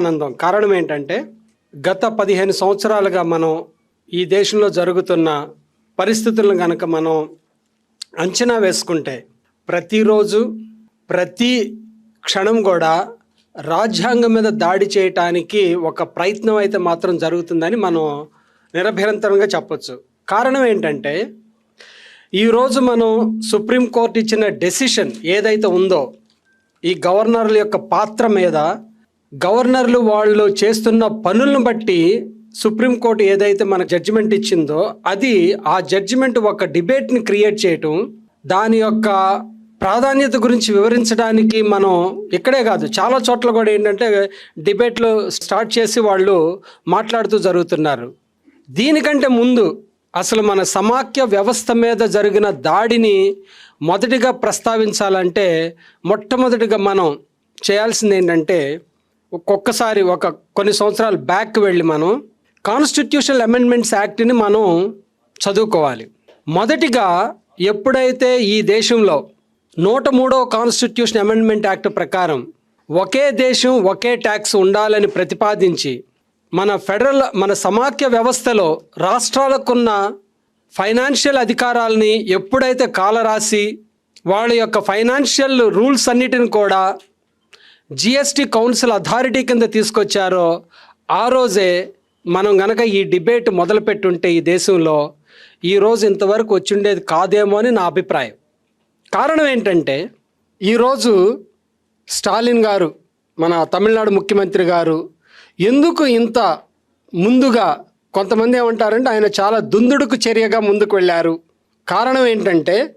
ఆనందం. కారణం ఏంటంటే గత పదిహేను సంవత్సరాలుగా మనం ఈ దేశంలో జరుగుతున్న పరిస్థితులను కనుక మనం అంచనా వేసుకుంటే ప్రతిరోజు ప్రతి క్షణం కూడా రాజ్యాంగం మీద దాడి చేయటానికి ఒక ప్రయత్నం అయితే మాత్రం జరుగుతుందని మనం నిరభ్యంతరంగా చెప్పొచ్చు. కారణం ఏంటంటే ఈరోజు మనం సుప్రీంకోర్టు ఇచ్చిన డెసిషన్ ఏదైతే ఉందో ఈ గవర్నర్ల యొక్క పాత్ర మీద గవర్నర్లు వాళ్ళు చేస్తున్న పనులను బట్టి సుప్రీంకోర్టు ఏదైతే మన జడ్జిమెంట్ ఇచ్చిందో అది ఆ జడ్జిమెంట్ ఒక డిబేట్ని క్రియేట్ చేయటం దాని యొక్క ప్రాధాన్యత గురించి వివరించడానికి మనం ఇక్కడే కాదు చాలా చోట్ల కూడా ఏంటంటే డిబేట్లు స్టార్ట్ చేసి వాళ్ళు మాట్లాడుతూ జరుగుతున్నారు. దీనికంటే ముందు అసలు మన సమాఖ్య వ్యవస్థ మీద జరిగిన దాడిని మొదటిగా ప్రస్తావించాలంటే మొట్టమొదటిగా మనం చేయాల్సింది ఏంటంటే ఒక్కొక్కసారి ఒక కొన్ని సంవత్సరాలు బ్యాక్ వెళ్ళి మనం కాన్స్టిట్యూషనల్ అమెండ్మెంట్స్ యాక్ట్ని మనం చదువుకోవాలి. మొదటిగా ఎప్పుడైతే ఈ దేశంలో నూట మూడో కాన్స్టిట్యూషన్ అమెండ్మెంట్ యాక్ట్ ప్రకారం ఒకే దేశం ఒకే ట్యాక్స్ ఉండాలని ప్రతిపాదించి మన ఫెడరల్ మన సమాఖ్య వ్యవస్థలో రాష్ట్రాలకున్న ఫైనాన్షియల్ అధికారాలని ఎప్పుడైతే కాలరాసి వాళ్ళ యొక్క ఫైనాన్షియల్ రూల్స్ అన్నిటిని కూడా జిఎస్టీ కౌన్సిల్ అథారిటీ కింద తీసుకొచ్చారో ఆ రోజే మనం గనక ఈ డిబేట్ మొదలుపెట్టుంటే ఈ దేశంలో ఈరోజు ఇంతవరకు వచ్చిండేది కాదేమో అని నా అభిప్రాయం. కారణం ఏంటంటే ఈరోజు స్టాలిన్ గారు మన తమిళనాడు ముఖ్యమంత్రి గారు ఎందుకు ఇంత ముందుగా కొంతమంది ఏమంటారంటే ఆయన చాలా దుందుడుకు చర్యగా ముందుకు వెళ్ళారు. కారణం ఏంటంటే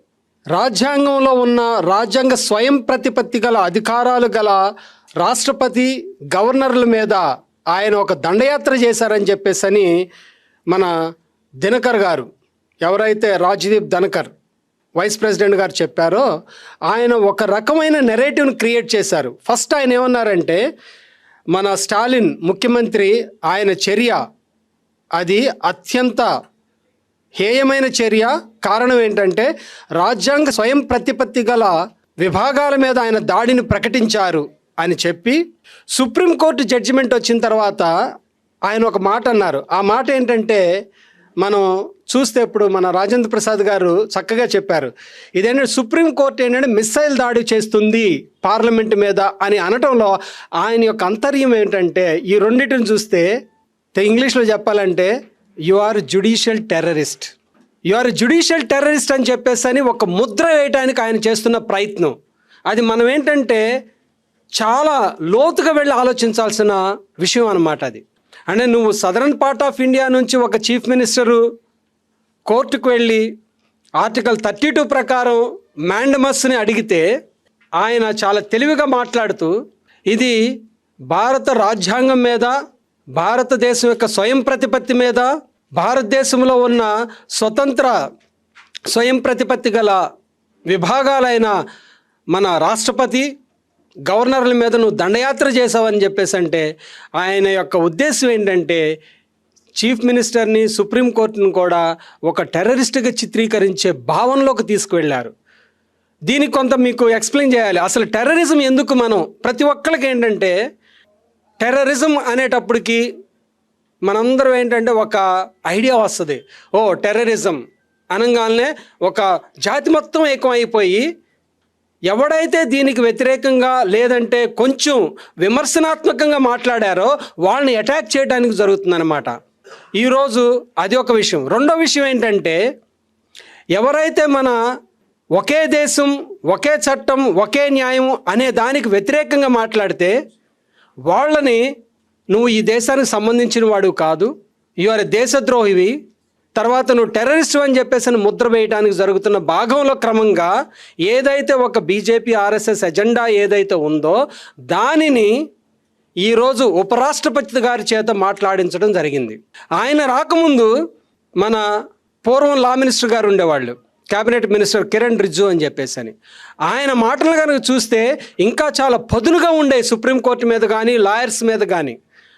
రాజ్యాంగంలో ఉన్న రాజ్యాంగ స్వయం ప్రతిపత్తి గల అధికారాలు గల రాష్ట్రపతి గవర్నర్ల మీద ఆయన ఒక దండయాత్ర చేశారని చెప్పేసి అని మన దినకర్ గారు ఎవరైతే రాజ్దీప్ ధనకర్ వైస్ ప్రెసిడెంట్ గారు చెప్పారో ఆయన ఒక రకమైన నెరేటివ్ని క్రియేట్ చేశారు. ఫస్ట్ ఆయన ఏమన్నారంటే మన స్టాలిన్ ముఖ్యమంత్రి ఆయన చర్య అది అత్యంత హేయమైన చర్య కారణం ఏంటంటే రాజ్యాంగ స్వయం ప్రతిపత్తి గల విభాగాల మీద ఆయన దాడిని ప్రకటించారు అని చెప్పి సుప్రీంకోర్టు జడ్జిమెంట్ వచ్చిన తర్వాత ఆయన ఒక మాట అన్నారు. ఆ మాట ఏంటంటే మనం చూస్తే ఇప్పుడు మన రాజేంద్ర ప్రసాద్ గారు చక్కగా చెప్పారు. ఇదేంటంటే సుప్రీంకోర్టు ఏంటంటే మిస్సైల్ దాడి చేస్తుంది పార్లమెంట్ మీద అని అనటంలో ఆయన యొక్క అంతర్యం ఏంటంటే ఈ రెండింటిని చూస్తే ఇంగ్లీష్లో చెప్పాలంటే you are judicial terrorist you are judicial terrorist అని చెప్పేసి అని ఒక ముద్ర వేయటానికి ఆయన చేస్తున్న ప్రయత్నం. అది మనం ఏంటంటే చాలా లోతుగా వెళ్ళి ఆలోచించాల్సిన విషయం అన్నమాట అది. అంటే నువ్వు సదరన్ పార్ట్ ఆఫ్ ఇండియా నుంచి ఒక చీఫ్ మినిస్టరు కోర్టుకు వెళ్ళి ఆర్టికల్ థర్టీ టూ ప్రకారం మ్యాండమస్ని అడిగితే ఆయన చాలా తెలివిగా మాట్లాడుతూ ఇది భారత రాజ్యాంగం మీద భారతదేశం యొక్క స్వయం ప్రతిపత్తి మీద భారతదేశంలో ఉన్న స్వతంత్ర స్వయం ప్రతిపత్తి గల విభాగాలైన మన రాష్ట్రపతి గవర్నర్ల మీద నువ్వు దండయాత్ర చేసావని చెప్పేసి అంటే ఆయన యొక్క ఉద్దేశం ఏంటంటే చీఫ్ మినిస్టర్ని సుప్రీంకోర్టును కూడా ఒక టెర్రరిస్ట్గా చిత్రీకరించే భావనలోకి తీసుకువెళ్ళారు. దీనికి కొంత మీకు ఎక్స్ప్లెయిన్ చేయాలి. అసలు టెర్రరిజం ఎందుకు మనం? ప్రతి ఒక్కరికి ఏంటంటే టెర్రరిజం అనేటప్పటికి మనందరం ఏంటంటే ఒక ఐడియా వస్తుంది. ఓ టెర్రరిజం అనగానే ఒక జాతి మొత్తం ఏకమైపోయి ఎవడైతే దీనికి వ్యతిరేకంగా లేదంటే కొంచెం విమర్శనాత్మకంగా మాట్లాడారో వాళ్ళని అటాక్ చేయడానికి జరుగుతుందన్నమాట. ఈరోజు అది ఒక విషయం. రెండో విషయం ఏంటంటే ఎవరైతే మన ఒకే దేశం ఒకే చట్టం ఒకే న్యాయం అనే దానికి వ్యతిరేకంగా మాట్లాడితే వాళ్ళని నువ్వు ఈ దేశానికి సంబంధించిన వాడు కాదు. యు ఆర్ దేశద్రోహివి. తర్వాత నువ్వు టెర్రరిస్ట్ అని చెప్పేసి అని ముద్ర వేయడానికి జరుగుతున్న భాగంలో క్రమంగా ఏదైతే ఒక బీజేపీ ఆర్ఎస్ఎస్ ఎజెండా ఏదైతే ఉందో దానిని ఈరోజు ఉపరాష్ట్రపతి గారి చేత మాట్లాడించడం జరిగింది. ఆయన రాకముందు మన పూర్వం లా మినిస్టర్ గారు ఉండేవాళ్ళు. క్యాబినెట్ మినిస్టర్ కిరణ్ రిజ్జు అని చెప్పేసి అని. ఆయన మాటలు కనుక చూస్తే ఇంకా చాలా పదునుగా ఉండే సుప్రీంకోర్టు మీద కానీ లాయర్స్ మీద కానీ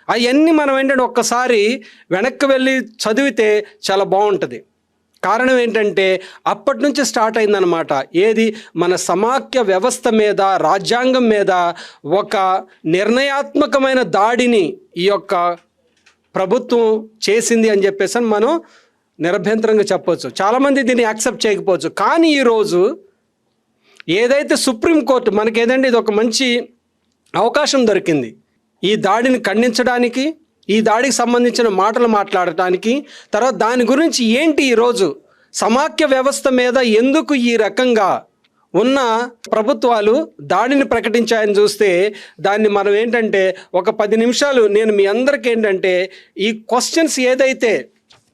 అవన్నీ మనం ఏంటంటే ఒక్కసారి వెనక్కి వెళ్ళి చదివితే చాలా బాగుంటుంది కారణం ఏంటంటే అప్పటి నుంచి స్టార్ట్ అయిందనమాట ఏది? మన సమాఖ్య వ్యవస్థ మీద రాజ్యాంగం మీద ఒక నిర్ణయాత్మకమైన దాడిని ఈ యొక్క ప్రభుత్వం చేసింది అని చెప్పేసి అని మనం నిరభ్యంతరంగా చెప్పవచ్చు. చాలామంది దీన్ని యాక్సెప్ట్ చేయకపోవచ్చు. కానీ ఈరోజు ఏదైతే సుప్రీంకోర్టు మనకి ఏదండి ఇది ఒక మంచి అవకాశం దొరికింది. ఈ దాడిని ఖండించడానికి ఈ దాడికి సంబంధించిన మాటలు మాట్లాడటానికి తర్వాత దాని గురించి ఏంటి ఈరోజు సమాఖ్య వ్యవస్థ మీద ఎందుకు ఈ రకంగా ఉన్న ప్రభుత్వాలు దాడిని ప్రకటించాయని చూస్తే దాన్ని మనం ఏంటంటే ఒక పది నిమిషాలు నేను మీ అందరికీ ఏంటంటే ఈ క్వశ్చన్స్ ఏదైతే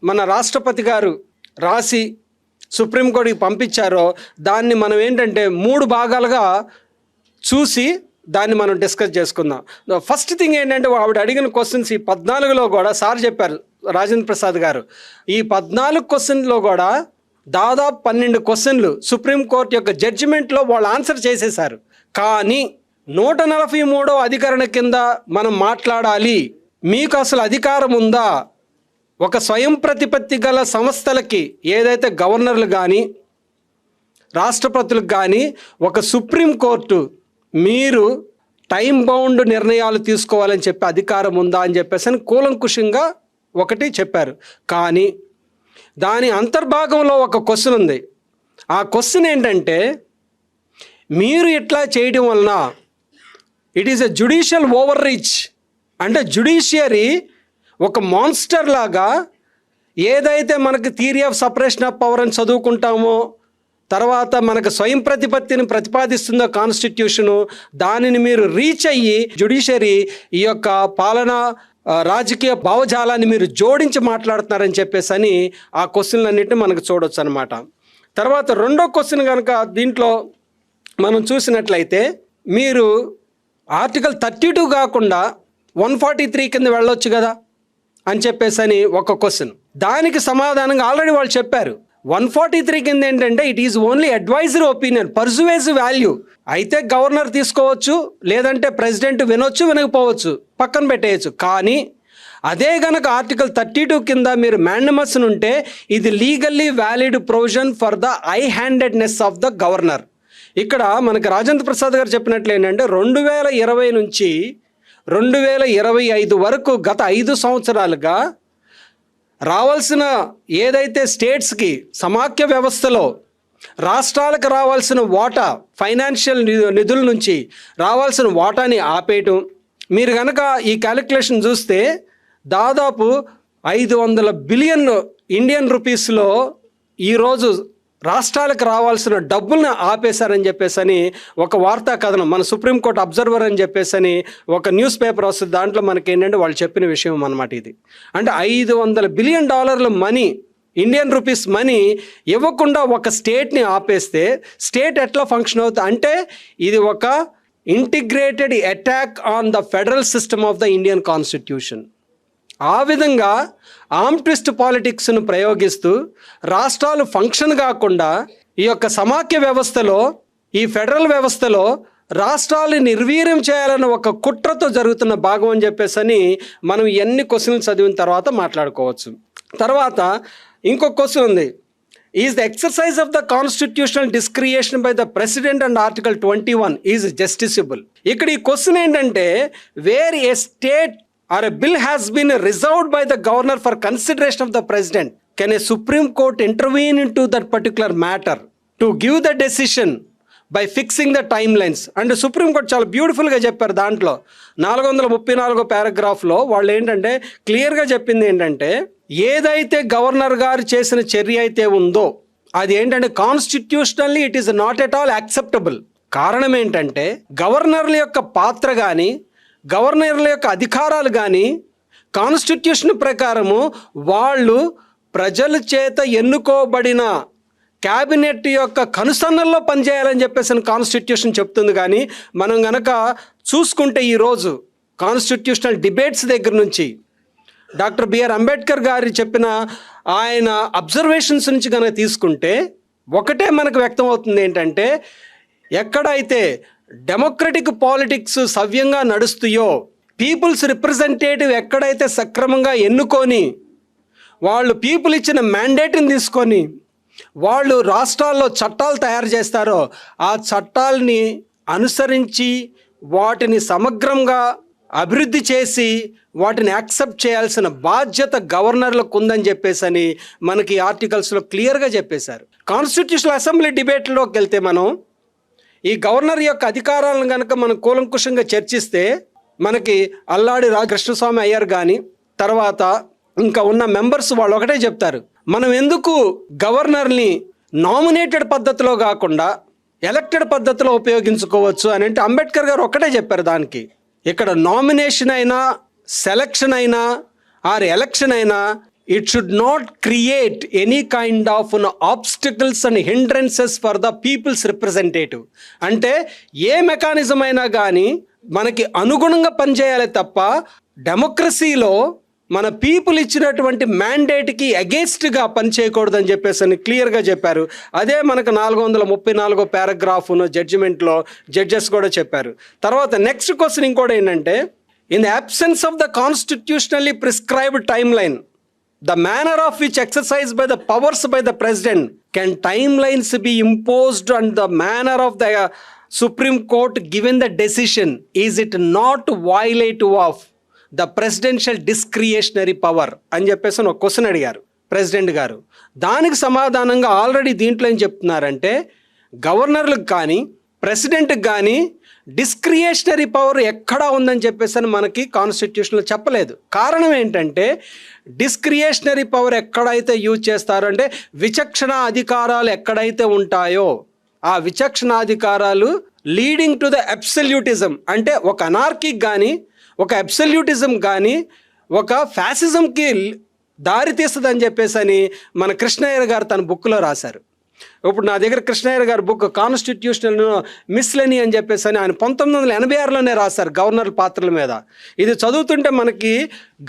మన రాష్ట్రపతి గారు రాసి సుప్రీంకోర్టుకి పంపించారో దాన్ని మనం ఏంటంటే మూడు భాగాలుగా చూసి దాన్ని మనం డిస్కస్ చేసుకుందాం. ఫస్ట్ థింగ్ ఏంటంటే ఆవిడ అడిగిన క్వశ్చన్స్ ఈ పద్నాలుగులో కూడా సార్ చెప్పారు రాజేంద్ర ప్రసాద్ గారు. ఈ పద్నాలుగు క్వశ్చన్లో కూడా దాదాపు పన్నెండు క్వశ్చన్లు సుప్రీంకోర్టు యొక్క జడ్జిమెంట్లో వాళ్ళు ఆన్సర్ చేసేశారు. కానీ నూట నలభై మూడో అధికరణ కింద మనం మాట్లాడాలి. మీకు అసలు అధికారం ఉందా? ఒక స్వయం ప్రతిపత్తి గల సంస్థలకి ఏదైతే గవర్నర్లు కానీ రాష్ట్రపతులకు కానీ ఒక సుప్రీంకోర్టు మీరు టైం బౌండ్ నిర్ణయాలు తీసుకోవాలని చెప్పి అధికారం ఉందా అని చెప్పేసి అని కూలంకుషంగా ఒకటి చెప్పారు. కానీ దాని అంతర్భాగంలో ఒక క్వశ్చన్ ఉంది. ఆ క్వశ్చన్ ఏంటంటే మీరు ఇట్లా చేయడం వలన it is a judicial over reach అంటే జుడిషియరీ ఒక మాన్స్టర్ లాగా ఏదైతే మనకు theory of separation of power అని చదువుకుంటామో తర్వాత మనకు స్వయం ప్రతిపత్తిని ప్రతిపాదిస్తుందో కాన్స్టిట్యూషను దానిని మీరు రీచ్ అయ్యి జుడిషియరీ ఈ యొక్క పాలన రాజకీయ భావజాలాన్ని మీరు జోడించి మాట్లాడుతున్నారని చెప్పేసి అని ఆ క్వశ్చన్లన్నింటినీ మనకు చూడొచ్చు అనమాట తర్వాత రెండో క్వశ్చన్ కనుక దీంట్లో మనం చూసినట్లయితే మీరు ఆర్టికల్ థర్టీ టూ కాకుండా వన్ ఫార్టీ త్రీ కింద వెళ్ళొచ్చు కదా. అని చెప్పేసి అని ఒక క్వశ్చన్ దానికి సమాధానంగా ఆల్రెడీ వాళ్ళు చెప్పారు. వన్ ఫార్టీ త్రీ కింద ఏంటంటే it is only advisory opinion persuasive value అయితే గవర్నర్ తీసుకోవచ్చు లేదంటే ప్రెసిడెంట్ వినొచ్చు వినకపోవచ్చు పక్కన పెట్టేయచ్చు. కానీ అదే గనక ఆర్టికల్ థర్టీ టూ కింద మీరు మ్యాండమస్ ఉంటే ఇది legally valid provision for the high handedness of the governor ఇక్కడ మనకి రాజేంద్ర ప్రసాద్ గారు చెప్పినట్లు ఏంటంటే రెండు వేల ఇరవై నుంచి రెండు వేల ఇరవై ఐదు వరకు గత ఐదు సంవత్సరాలుగా రావాల్సిన ఏదైతే స్టేట్స్కి సమాఖ్య వ్యవస్థలో రాష్ట్రాలకు రావాల్సిన వాటా ఫైనాన్షియల్ ని- నిధుల నుంచి రావాల్సిన వాటాని ఆపేయటం. మీరు కనుక ఈ క్యాలిక్యులేషన్ చూస్తే దాదాపు ఐదు వందల బిలియన్ ఇండియన్ రూపీస్లో ఈరోజు రాష్ట్రాలకు రావాల్సిన డబ్బుల్ని ఆపేశారని చెప్పేసని ఒక వార్తా కథనం మన సుప్రీంకోర్టు అబ్జర్వర్ అని చెప్పేసని ఒక న్యూస్ పేపర్ వస్తుంది. దాంట్లో మనకి ఏంటంటే వాళ్ళు చెప్పిన విషయం అన్నమాట ఇది. అంటే ఐదు వందల బిలియన్ డాలర్ల మనీ ఇండియన్ రూపీస్ మనీ ఇవ్వకుండా ఒక స్టేట్ని ఆపేస్తే స్టేట్ ఎట్లా ఫంక్షన్ అవుతుంది? అంటే ఇది ఒక integrated attack on the federal system of the Indian constitution. ఆ విధంగా ఆమ్ ట్విస్ట్ పాలిటిక్స్ను ప్రయోగిస్తూ రాష్ట్రాలు ఫంక్షన్ కాకుండా ఈ యొక్క సమాఖ్య వ్యవస్థలో ఈ ఫెడరల్ వ్యవస్థలో రాష్ట్రాలు నిర్వీర్యం చేయాలన్న ఒక కుట్రతో జరుగుతున్న భాగం అని చెప్పేసి అని మనం ఎన్ని క్వశ్చన్లు చదివిన తర్వాత మాట్లాడుకోవచ్చు. తర్వాత ఇంకొక క్వశ్చన్ ఉంది. Is the exercise of the constitutional discretion by the president and article twenty one is justiciable ఇక్కడ ఈ క్వశ్చన్ ఏంటంటే where a state or a bill has been reserved by the governor for consideration of the president can a supreme court intervene into that particular matter matter to give the decision by fixing the time lines and supreme court చాలా బ్యూటిఫుల్గా చెప్పారు దాంట్లో. నాలుగు వందల ముప్పై నాలుగో పారాగ్రాఫ్లో వాళ్ళు ఏంటంటే క్లియర్గా చెప్పింది ఏంటంటే ఏదైతే గవర్నర్ గారు చేసిన చర్య అయితే ఉందో అది ఏంటంటే constitutionally it is not at all acceptable కారణం ఏంటంటే గవర్నర్ల యొక్క పాత్ర కానీ గవర్నర్ల యొక్క అధికారాలు కానీ కాన్స్టిట్యూషన్ ప్రకారము వాళ్ళు ప్రజల చేత ఎన్నుకోబడిన క్యాబినెట్ యొక్క కనుసన్నల్లో పనిచేయాలని చెప్పేసి కాన్స్టిట్యూషన్ చెప్తుంది కానీ మనం గనక చూసుకుంటే ఈరోజు కాన్స్టిట్యూషనల్ డిబేట్స్ దగ్గర నుంచి డాక్టర్ బిఆర్ అంబేద్కర్ గారు చెప్పిన ఆయన అబ్జర్వేషన్స్ నుంచి కనుక తీసుకుంటే ఒకటే మనకు వ్యక్తం అవుతుంది ఏంటంటే ఎక్కడైతే డెమోక్రటిక్ పాలిటిక్స్ సవ్యంగా నడుస్తాయో పీపుల్స్ రిప్రజెంటేటివ్ ఎక్కడైతే సక్రమంగా ఎన్నుకొని వాళ్ళు పీపుల్ ఇచ్చిన మ్యాండేట్ని తీసుకొని వాళ్ళు రాష్ట్రాల్లో చట్టాలు తయారు చేస్తారో ఆ చట్టాలని అనుసరించి వాటిని సమగ్రంగా అభివృద్ధి చేసి వాటిని యాక్సెప్ట్ చేయాల్సిన బాధ్యత గవర్నర్లకు ఉందని చెప్పేసి అని మనకి ఆర్టికల్స్లో క్లియర్గా చెప్పేశారు. కాన్స్టిట్యూషనల్ అసెంబ్లీ డిబేట్లోకి వెళ్తే మనం ఈ గవర్నర్ యొక్క అధికారాలను కనుక మనం కూలంకుషంగా చర్చిస్తే మనకి అల్లాడి రాకృష్ణస్వామి అయ్యారు కానీ తర్వాత ఇంకా ఉన్న మెంబర్స్ వాళ్ళు ఒకటే చెప్తారు. మనం ఎందుకు గవర్నర్ని నామినేటెడ్ పద్ధతిలో కాకుండా ఎలక్టెడ్ పద్ధతిలో ఉపయోగించుకోవచ్చు అని అంటే అంబేద్కర్ గారు ఒక్కటే చెప్పారు దానికి. ఇక్కడ నామినేషన్ అయినా సెలక్షన్ అయినా ఆర్ ఎలక్షన్ అయినా it should not create any kind of obstacles and hindrances for the people's representative అంటే ఏ మెకానిజం అయినా కానీ మనకి అనుగుణంగా పనిచేయాలి తప్ప డెమోక్రసీలో మన పీపుల్ ఇచ్చినటువంటి మ్యాండేట్కి అగేన్స్ట్గా పనిచేయకూడదని చెప్పేసి అని క్లియర్గా చెప్పారు. అదే మనకు నాలుగు వందల ముప్పై నాలుగో పారాగ్రాఫ్ను జడ్జిమెంట్లో జడ్జెస్ కూడా చెప్పారు. తర్వాత నెక్స్ట్ క్వశ్చన్ ఇంకోటి ఏంటంటే in the absence of the constitutionally prescribed time line the manner of which exercise by the powers by the president can time lines be imposed and the manner of the supreme court given the decision is it not violate of the presidential discretionary power అని చెప్పేసి ఒక క్వశ్చన్ అడిగారు president గారు. దానికి సమాధానంగా already దీంట్లో ఏం చెప్తున్నారంటే గవర్నర్లకు కానీ ప్రెసిడెంట్కి కానీ డిస్క్రియేషనరీ పవర్ ఎక్కడా ఉందని చెప్పేసి అని మనకి కాన్స్టిట్యూషన్లో చెప్పలేదు. కారణం ఏంటంటే డిస్క్రియేషనరీ పవర్ ఎక్కడైతే యూజ్ చేస్తారో అంటే విచక్షణ అధికారాలు ఎక్కడైతే ఉంటాయో ఆ విచక్షణాధికారాలు లీడింగ్ టు ద అబ్సల్యూటిజం అంటే ఒక అనార్కిక్ కానీ ఒక అబ్సల్యూటిజం కానీ ఒక ఫ్యాసిజంకి దారి తీస్తుందని చెప్పేసి అని మన కృష్ణయ్య గారు తన బుక్లో రాశారు. ఇప్పుడు నా దగ్గర కృష్ణయ్య గారి బుక్ కాన్స్టిట్యూషనల్ మిస్లని అని చెప్పేసి అని ఆయన పంతొమ్మిది వందల ఎనభై ఆరులోనే రాశారు గవర్నర్ పాత్రల మీద. ఇది చదువుతుంటే మనకి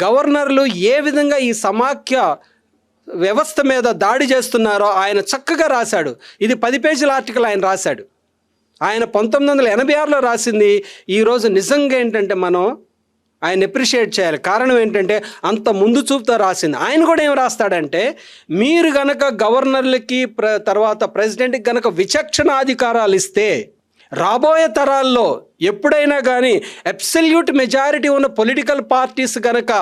గవర్నర్లు ఏ విధంగా ఈ సమాఖ్య వ్యవస్థ మీద దాడి చేస్తున్నారో ఆయన చక్కగా రాశాడు. ఇది పది పేజీల ఆర్టికల్ ఆయన రాశాడు. ఆయన పంతొమ్మిది వందల ఎనభై ఆరులో రాసింది ఈరోజు నిజంగా ఏంటంటే మనం ఆయన ఎప్రిషియేట్ చేయాలి. కారణం ఏంటంటే అంత ముందు చూపుతో రాసింది. ఆయన కూడా ఏం రాస్తాడంటే మీరు గనక గవర్నర్లకి ప్ర తర్వాత ప్రెసిడెంట్కి గనక విచక్షణాధికారాలు ఇస్తే రాబోయే తరాల్లో ఎప్పుడైనా కానీ అబ్సల్యూట్ మెజారిటీ ఉన్న పొలిటికల్ పార్టీస్ గనక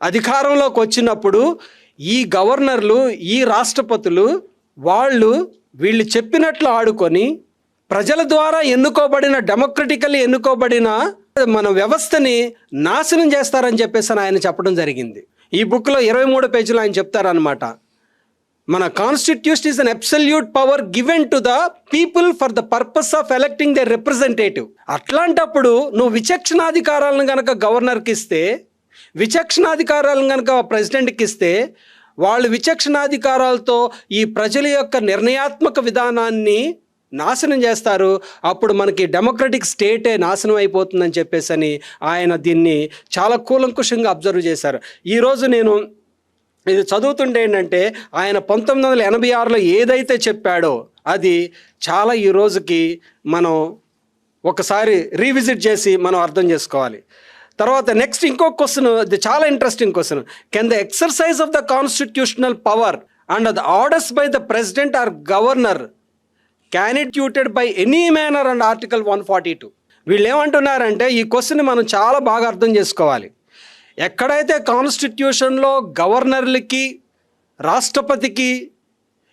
అధికారంలోకి వచ్చినప్పుడు ఈ గవర్నర్లు ఈ రాష్ట్రపతులు వాళ్ళు వీళ్ళు చెప్పినట్లు ఆడుకొని ప్రజల ద్వారా ఎన్నుకోబడిన డెమోక్రటికల్లీ ఎన్నుకోబడిన మన వ్యవస్థని నాశనం చేస్తారని చెప్పేసి ఆయన చెప్పడం జరిగింది. ఈ బుక్లో ఇరవై మూడు పేజీలు ఆయన చెప్తారనమాట మన constitution is an absolute power given to the people for the purpose of electing the representative అట్లాంటప్పుడు నువ్వు విచక్షణాధికారాలను కనుక గవర్నర్కి ఇస్తే విచక్షణాధికారాలను కనుక ప్రెసిడెంట్కి ఇస్తే వాళ్ళు విచక్షణాధికారాలతో ఈ ప్రజల యొక్క నిర్ణయాత్మక విధానాన్ని నాశనం చేస్తారు. అప్పుడు మనకి డెమోక్రటిక్ స్టేటే నాశనం అయిపోతుందని చెప్పేసి అని ఆయన దీన్ని చాలా కూలంకుషంగా అబ్జర్వ్ చేశారు. ఈరోజు నేను ఇది చదువుతుంటే ఏంటంటే ఆయన పంతొమ్మిది వందల ఎనభై ఆరులో ఏదైతే చెప్పాడో అది చాలా ఈ రోజుకి మనం ఒకసారి రీవిజిట్ చేసి మనం అర్థం చేసుకోవాలి. తర్వాత నెక్స్ట్ ఇంకో క్వశ్చన్ ఇది చాలా interesting question can the exercise of the constitutional power and the orders by the president or governor constituted by any manner and article one forty two వీళ్ళు ఏమంటున్నారంటే ఈ క్వశ్చన్ మనం చాలా బాగా అర్థం చేసుకోవాలి. ఎక్కడైతే కాన్స్టిట్యూషన్లో గవర్నర్లకి రాష్ట్రపతికి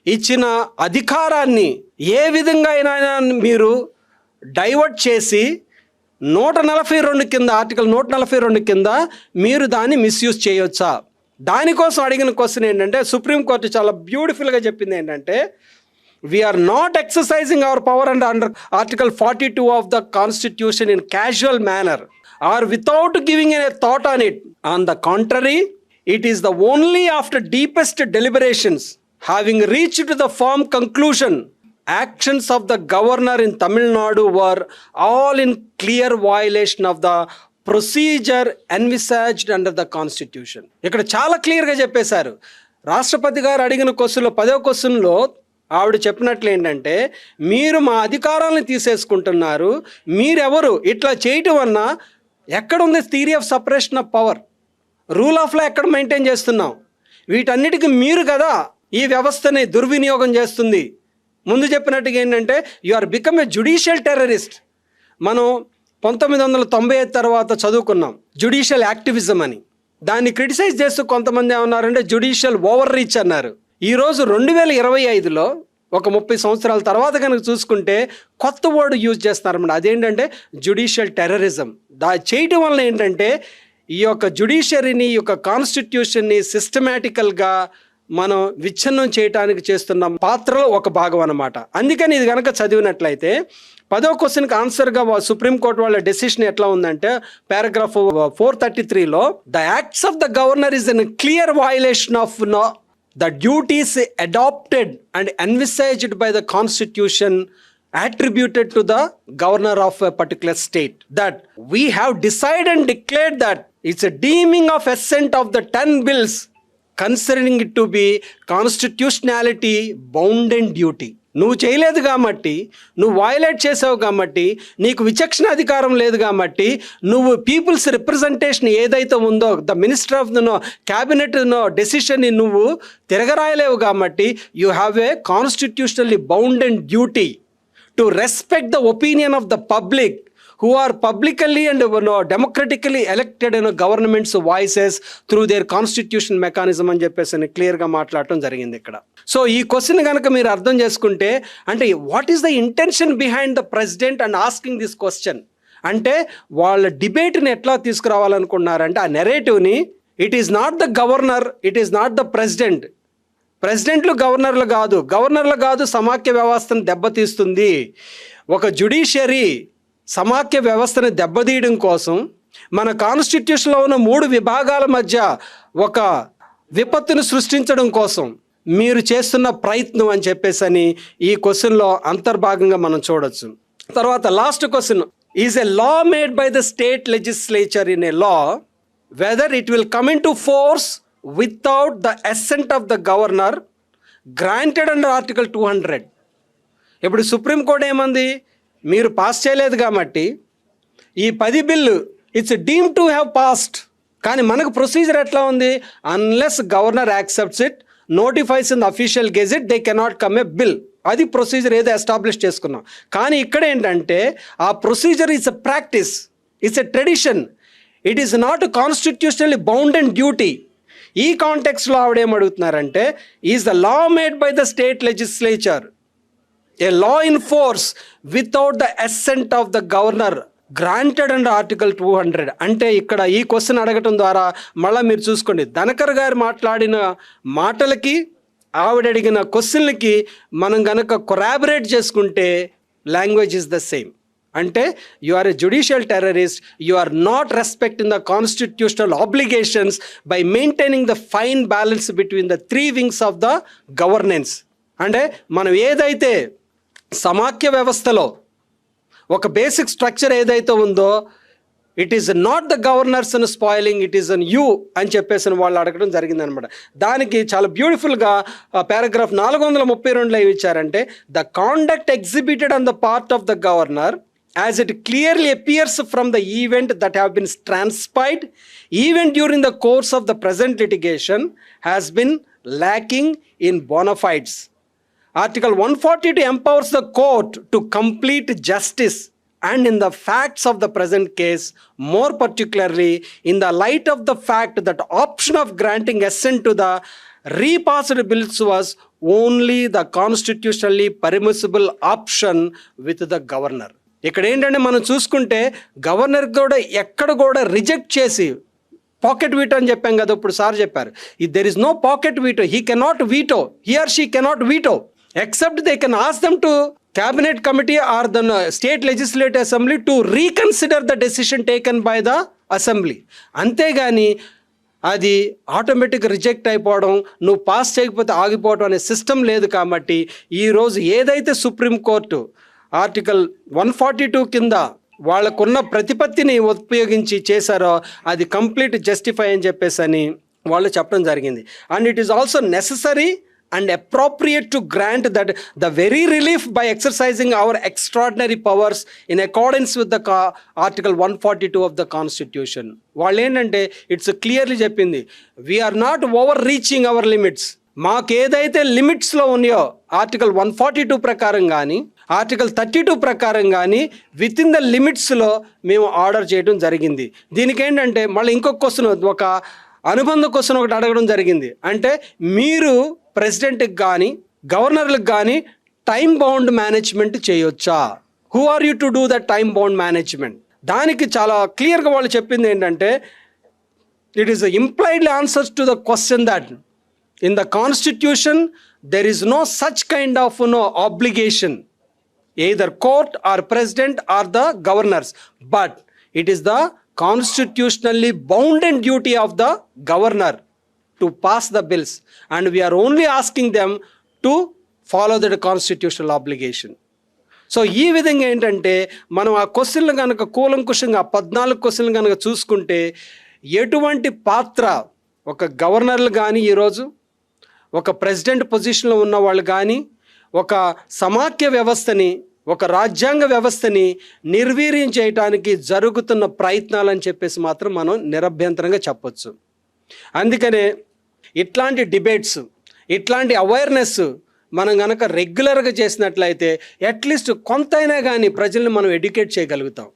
ఇచ్చిన అధికారాన్ని ఏ విధంగా అయినా మీరు డైవర్ట్ చేసి నూట నలభై రెండు కింద ఆర్టికల్ నూట నలభై రెండు కింద మీరు దాన్ని మిస్యూజ్ చేయొచ్చా? దానికోసం అడిగిన క్వశ్చన్ ఏంటంటే సుప్రీంకోర్టు చాలా బ్యూటిఫుల్గా చెప్పింది ఏంటంటే we are not exercising our power and under article forty two of the constitution in casual manner or without giving an thought on it on the contrary it is the only after deepest deliberations having reach to the firm conclusion actions of the governor in Tamil Nadu were all in clear violation of the procedure envisaged under the constitution ఇక్కడ చాలా క్లియర్గా చెప్పేశారు. రాష్ట్రపతి గారు అడిగిన క్వశ్చన్లో పదో క్వశ్చన్లో ఆవిడ చెప్పినట్లు ఏంటంటే మీరు మా అధికారాలను తీసేసుకుంటున్నారు మీరెవరు? ఇట్లా చేయటం వలన ఎక్కడ ఉంది theory of separation of power? Rule of law ఎక్కడ మెయింటైన్ చేస్తున్నాం వీటన్నిటికీ మీరు కదా ఈ వ్యవస్థని దుర్వినియోగం చేస్తుంది. ముందు చెప్పినట్టుగా ఏంటంటే you are become a judicial terrorist మనం పంతొమ్మిది వందల తొంభై ఐదు తర్వాత చదువుకున్నాం జుడిషియల్ యాక్టివిజం అని. దాన్ని క్రిటిసైజ్ చేస్తూ కొంతమంది ఏమన్నారంటే జుడిషియల్ ఓవర్ రీచ్ అన్నారు. ఈరోజు రెండు వేల ఇరవై ఐదులో ఒక ముప్పై సంవత్సరాల తర్వాత కనుక చూసుకుంటే కొత్త వర్డ్ యూజ్ చేస్తున్నారన్నమాట. అదేంటంటే జుడిషియల్ టెర్రరిజం. దా చేయటం వల్ల ఏంటంటే ఈ యొక్క జుడిషియరీని ఈ యొక్క కాన్స్టిట్యూషన్ని సిస్టమేటికల్గా మనం విచ్ఛిన్నం చేయటానికి చేస్తున్న పాత్రలో ఒక భాగం అన్నమాట. అందుకని ఇది కనుక చదివినట్లయితే పదో క్వశ్చన్కి ఆన్సర్గా సుప్రీంకోర్టు వాళ్ళ డెసిషన్ ఎట్లా ఉందంటే పారాగ్రాఫ్ ఫోర్ థర్టీ త్రీలో the acts of the governor is an clear violation of know the duties adopted and envisaged by the constitution attributed to the governor of a particular state. That we have decided and declared that it's a deeming of assent of the 10 bills considering it to be constitutionality bound duty నువ్వు చేయలేదు కాబట్టి నువ్వు violate చేసావు కాబట్టి నీకు విచక్షణ అధికారం లేదు కాబట్టి నువ్వు పీపుల్స్ రిప్రజెంటేషన్ ఏదైతే ఉందో the minister of know cabinet know డెసిషన్ని నువ్వు తిరగరాయలేవు కాబట్టి you have a constitutionally bound and duty to respect the opinion of the public who are publicly and know know, democratically elected governments voices through their constitution mechanism అని చెప్పేసి అని క్లియర్గా మాట్లాడటం జరిగింది ఇక్కడ. సో ఈ క్వశ్చన్ కనుక మీరు అర్థం చేసుకుంటే అంటే what is the intention behind the president and asking this question అంటే వాళ్ళ డిబేట్ని ఎట్లా తీసుకురావాలనుకున్నారంటే ఆ నెరేటివ్ని it is not the governor it is not the president ప్రెసిడెంట్లు గవర్నర్లు కాదు. గవర్నర్లు కాదు సమాఖ్య వ్యవస్థను దెబ్బతీస్తుంది. ఒక జుడిషియరీ సమాఖ్య వ్యవస్థను దెబ్బతీయడం కోసం మన కాన్స్టిట్యూషన్లో ఉన్న మూడు విభాగాల మధ్య ఒక విపత్తును సృష్టించడం కోసం మీరు చేస్తున్న ప్రయత్నం అని చెప్పేసి అని ఈ క్వశ్చన్లో అంతర్భాగంగా మనం చూడొచ్చు. తర్వాత last question. Is a law made by the state legislature in a law whether it will come into force without the assent of the governor granted under article two hundred ఇప్పుడు సుప్రీంకోర్టు ఏమంది? మీరు pass చేయలేదు కాబట్టి ఈ పది bill it's deem to have passed కానీ మనకు procedure ఎట్లా ఉంది? Unless governor accepts it notifies in the official gazette they cannot come a bill అది ప్రొసీజర్ ఏదో ఎస్టాబ్లిష్ చేసుకున్నాం. కానీ ఇక్కడ ఏంటంటే ఆ procedure is a practice it's a tradition it is not constitutionally bound and duty ఈ కాంటెక్స్లో ఆవిడేమడుగుతున్నారంటే is the law made by the state legislature a law in force without the assent of the governor granted and article two hundred అంటే ఇక్కడ ఈ question అడగటం ద్వారా మళ్ళీ మీరు చూసుకోండి. ధనకర్ గారు మాట్లాడిన మాటలకి ఆవిడ అడిగిన క్వశ్చన్లకి మనం గనక కొరాబరేట్ చేసుకుంటే లాంగ్వేజ్ ఇస్ ద సేమ్ అంటే you are a judicial terrorist you are not respecting the constitutional obligations by maintaining the fine balance between the three wings of the governance అంటే మనం ఏదైతే సమాఖ్య వ్యవస్థలో ఒక బేసిక్ స్ట్రక్చర్ ఏదైతే ఉందో it is not the governor's un spoiling it is an you అని చెప్పేసి వాళ్ళు అడగడం జరిగిందనమాట. దానికి చాలా బ్యూటిఫుల్గా పారాగ్రాఫ్ నాలుగు వందల ముప్పై రెండులో ఏమి ఇచ్చారంటే the conduct exhibited on the part of the governor as it clearly appears from the event that have been transpired event during the course of the present litigation has been lacking in bonafides article one forty two empowers the court to complete justice and in the facts of the present case more particularly in the light of the fact that option of granting assent to the repassed bills was only the constitutionally permissible option with the governor ఇక్కడ ఏంటంటే మనం చూసుకుంటే governor కూడా ఎక్కడ కూడా reject చేసి pocket veto అని చెప్పాం కదా ఇప్పుడు సార్ చెప్పారు. ఈ there is no pocket veto he cannot veto he she cannot veto except they can ask them to cabinet committee or the state legislative assembly to reconsider the decision taken by the assembly అంతేగాని అది automatic reject అయిపోవడం నువ్వు pass చేయకపోతే ఆగిపోవడం అనే system లేదు కాబట్టి ఈరోజు ఏదైతే supreme court article one forty two కింద వాళ్ళకున్న ప్రతిపత్తిని ఉపయోగించి చేశారో అది కంప్లీట్ జస్టిఫై అని చెప్పేసి అని వాళ్ళు చెప్పడం జరిగింది. And it is also necessary and appropriate to grant that the very relief by exercising our extraordinary powers in accordance with the one article 142 of the constitution. వాళ్ళు ఏంటంటే ఇట్స్ క్లియర్లీ చెప్పింది. We are not over reaching our limits మాకు ఏదైతే లిమిట్స్లో ఉన్నాయో article one forty two ప్రకారం కానీ article thirty two ప్రకారం కానీ విత్ ఇన్ ద లిమిట్స్లో మేము ఆర్డర్ చేయడం జరిగింది. దీనికి ఏంటంటే మళ్ళీ ఇంకొక క్వశ్చన్ ఒక అనుబంధ క్వశ్చన్ ఒకటి అడగడం జరిగింది. అంటే మీరు ప్రెసిడెంట్కి కానీ గవర్నర్లకు కానీ టైం బౌండ్ మేనేజ్మెంట్ చేయొచ్చా? Who are you to do that time bound management? దానికి చాలా క్లియర్గా వాళ్ళు చెప్పింది ఏంటంటే it is implied answers to the question that in the constitution there is no such kind of no obligation. Either court or president or the governors but it is the constitutionally bounded duty of the governor to pass the bills and we are only asking them to follow the constitutional obligation. So ఈ విధంగా ఏంటంటే మనం ఆ క్వశ్చన్లు కనుక కూలంకుషంగా పద్నాలుగు క్వశ్చన్లు కనుక చూసుకుంటే ఎటువంటి పాత్ర ఒక గవర్నర్లు కానీ ఈరోజు ఒక ప్రెసిడెంట్ పొజిషన్లో ఉన్న వాళ్ళు కానీ ఒక సమాఖ్య వ్యవస్థని ఒక రాజ్యాంగ వ్యవస్థని నిర్వీర్యం చేయడానికి జరుగుతున్న ప్రయత్నాలు అని చెప్పేసి మాత్రం మనం నిరభ్యంతరంగా చెప్పొచ్చు. అందుకనే ఇట్లాంటి డిబేట్స్ ఇట్లాంటి అవేర్నెస్ మనం కనుక రెగ్యులర్గా చేసినట్లయితే అట్లీస్ట్ కొంతైనా కానీ ప్రజల్ని మనం ఎడ్యుకేట్ చేయగలుగుతాం.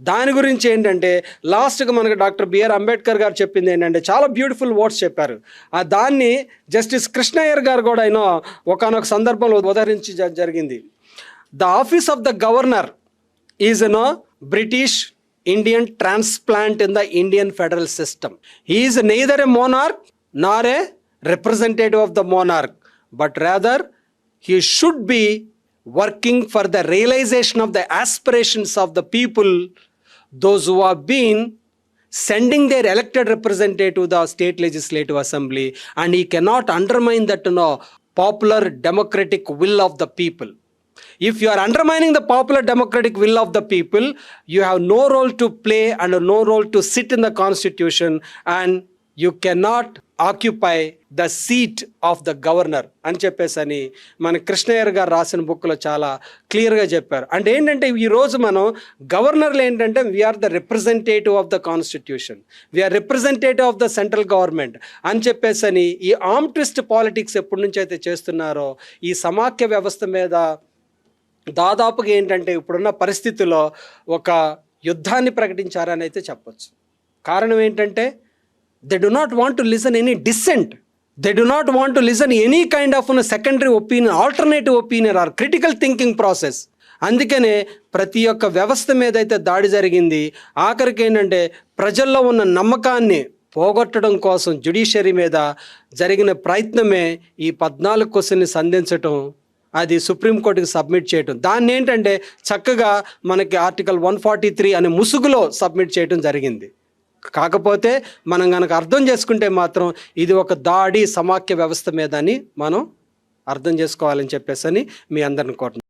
దాని గురించి ఏంటంటే లాస్ట్గా మనకు డాక్టర్ బిఆర్ అంబేద్కర్ గారు చెప్పింది ఏంటంటే చాలా బ్యూటిఫుల్ వర్డ్స్ చెప్పారు. ఆ దాన్ని జస్టిస్ కృష్ణయ్యర్ గారు కూడా ఆయన ఒకనొక సందర్భంలో ఉదహరించి జరిగింది. The office of the governor is no British Indian transplant in the Indian federal system is neither a monarch nor a representative of the monarch, but rather he should be working for the realization of the aspirations of the people, those who have been sending their elected representative to the state legislative assembly, and he cannot undermine that you know, popular democratic will of the people. If you are undermining the popular democratic will of the people, you have no role to play and no role to sit in the constitution and you cannot occupy the seat of the governor అని చెప్పేసి అని మన కృష్ణయ్యర్ గారు రాసిన బుక్లో చాలా క్లియర్గా చెప్పారు. అంటే ఏంటంటే ఈరోజు మనం గవర్నర్లు ఏంటంటే we are the representative of the constitution we are representative of the central government అని చెప్పేసి అని ఈ ఆమ్ ట్విస్ట్ పాలిటిక్స్ ఎప్పటి నుంచి అయితే చేస్తున్నారో ఈ సమాఖ్య వ్యవస్థ మీద దాదాపుగా ఏంటంటే ఇప్పుడున్న పరిస్థితుల్లో ఒక యుద్ధాన్ని ప్రకటించారని అయితే చెప్పొచ్చు. కారణం ఏంటంటే they do not want to listen any decent they do not want to listen any kind of secondary opinion alternative opinion or critical thinking process అందుకనే ప్రతి ఒక్క వ్యవస్థ మీద అయితే దాడి జరిగింది. ఆఖరికి ఏంటంటే ప్రజల్లో ఉన్న నమ్మకాన్ని పోగొట్టడం కోసం జ్యుడిషియరీ మీద జరిగిన ప్రయత్నమే ఈ పద్నాలుగు క్వశ్చన్ని సంధించటం అది సుప్రీంకోర్టుకి సబ్మిట్ చేయటం. దాన్ని ఏంటంటే చక్కగా మనకి ఆర్టికల్ వన్ ఫార్టీ త్రీ అనే ముసుగులో సబ్మిట్ చేయటం జరిగింది. కాకపోతే మనం కనుక అర్థం చేసుకుంటే మాత్రం ఇది ఒక దాడి సమాఖ్య వ్యవస్థ మీద అని మనం అర్థం చేసుకోవాలని చెప్పేసి అని మీ అందరిని కోరుతున్నాను